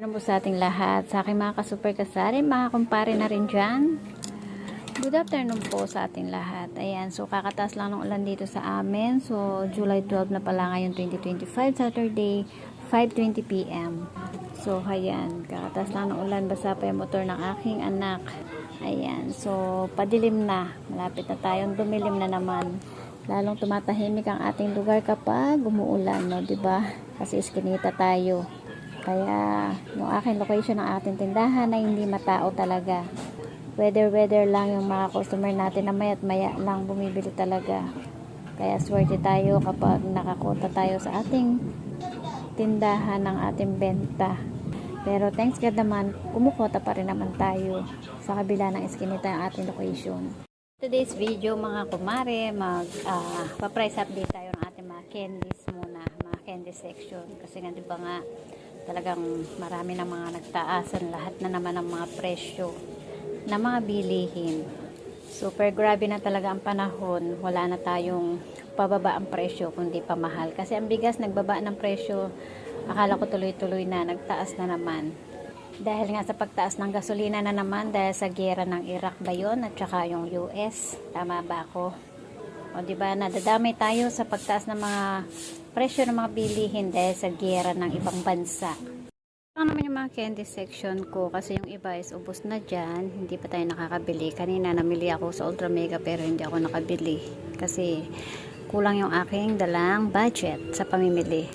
Ano sa ating lahat, sa aking mga ka-super kasari, mga kumpare na rin dyan. Good afternoon po sa ating lahat. Ayan, so kakataas lang ng ulan dito sa amin. So, July 12 na pala ngayon 2025, Saturday, 5.20pm. So, ayan, kakataas lang ng ulan, basa pa yung motor ng aking anak. Ayan, so, padilim na. Malapit na tayong dumilim na naman. Lalong tumatahimik ang ating lugar kapag umuulan, no, ba? Kasi iskinita tayo. Kaya yung aking location ng ating tindahan ay hindi matao talaga. Weather-weather lang yung mga customer natin na maya't maya lang bumibili talaga. Kaya swerte tayo kapag nakakota tayo sa ating tindahan ng ating benta. Pero thanks God naman, kumukota pa rin naman tayo sa kabila ng iskinita ng ating location. Today's video mga kumare, mag ah, pa-price update tayo ng ating mga candies muna, mga candy section. Kasi nga 'di ba nga talagang marami na mga nagtaasan lahat na naman ng mga presyo na mga bilihin. Super grabe na talaga ang panahon, wala na tayong pababa ang presyo kundi pa mahal. Kasi ang bigas nagbaba ng presyo, akala ko tuloy-tuloy na, nagtaas na naman. Dahil nga sa pagtaas ng gasolina na naman dahil sa gera ng Iraq ba yun at saka yung US. Tama ba ako? O di ba nadadamay tayo sa pagtaas ng mga presyo ng mga bilihin dahil sa gera ng ibang bansa. Ano naman yung mga candy section ko kasi yung iba is ubos na dyan. Hindi pa tayo nakakabili. Kanina namili ako sa Ultra Mega pero hindi ako nakabili. Kasi kulang yung aking dalang budget sa pamimili.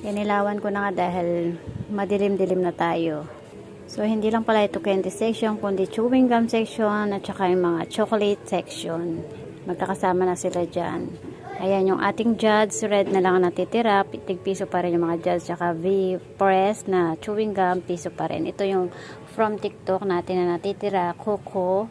Inilawan ko na nga dahil madilim-dilim na tayo. So, hindi lang pala ito candy section, kundi chewing gum section at saka yung mga chocolate section. Magkakasama na sila dyan. Ayan, yung ating Judds, red na lang ang natitira. Tig piso pa rin yung mga Judds. Tsaka V-Press na chewing gum, piso pa rin. Ito yung from TikTok natin na natitira. Coco,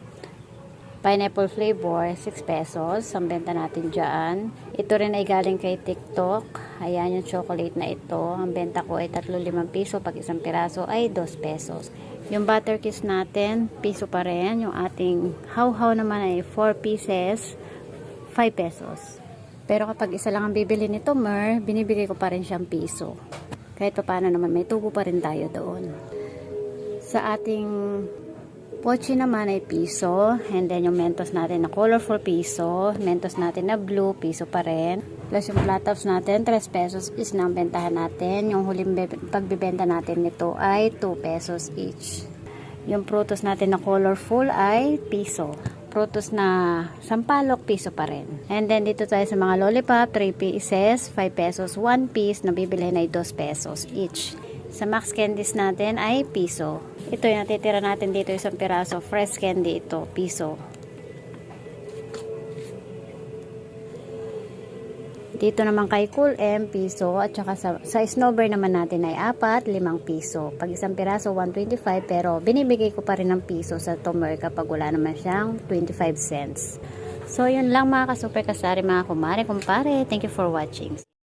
pineapple flavor, 6 pesos. Ang benta natin dyan. Ito rin ay galing kay TikTok. Ayan yung chocolate na ito. Ang benta ko ay 3-5 piso. Pag isang piraso ay 2 pesos. Yung butter kiss natin, piso pa rin. Yung ating how-how naman ay 4 pieces, 5 pesos. Pero kapag isa lang ang bibili nito, Mer, binibigay ko pa rin siyang piso. Kahit pa paano naman, may tubo pa rin tayo doon. Sa ating pochi naman ay piso. And then yung mentos natin na colorful piso. Mentos natin na blue, piso pa rin. Plus yung flat tops natin, 3 pesos is na ang bentahan natin. Yung huling be- pagbibenta natin nito ay 2 pesos each. Yung prutos natin na colorful ay piso. Prutos na sampalok, piso pa rin. And then dito tayo sa mga lollipop, 3 pieces, 5 pesos, 1 piece, nabibili na ay 2 pesos each. Sa Max Candies natin ay piso. Ito yung natitira natin dito isang piraso. Fresh candy ito, piso. Dito naman kay Cool M, piso. At saka sa, sa Snowbird naman natin ay apat, limang piso. Pag isang piraso, 125. Pero binibigay ko pa rin ng piso sa Tomer kapag wala naman siyang 25 cents. So, yun lang mga ka-super kasari, mga kumare, kumpare. Thank you for watching.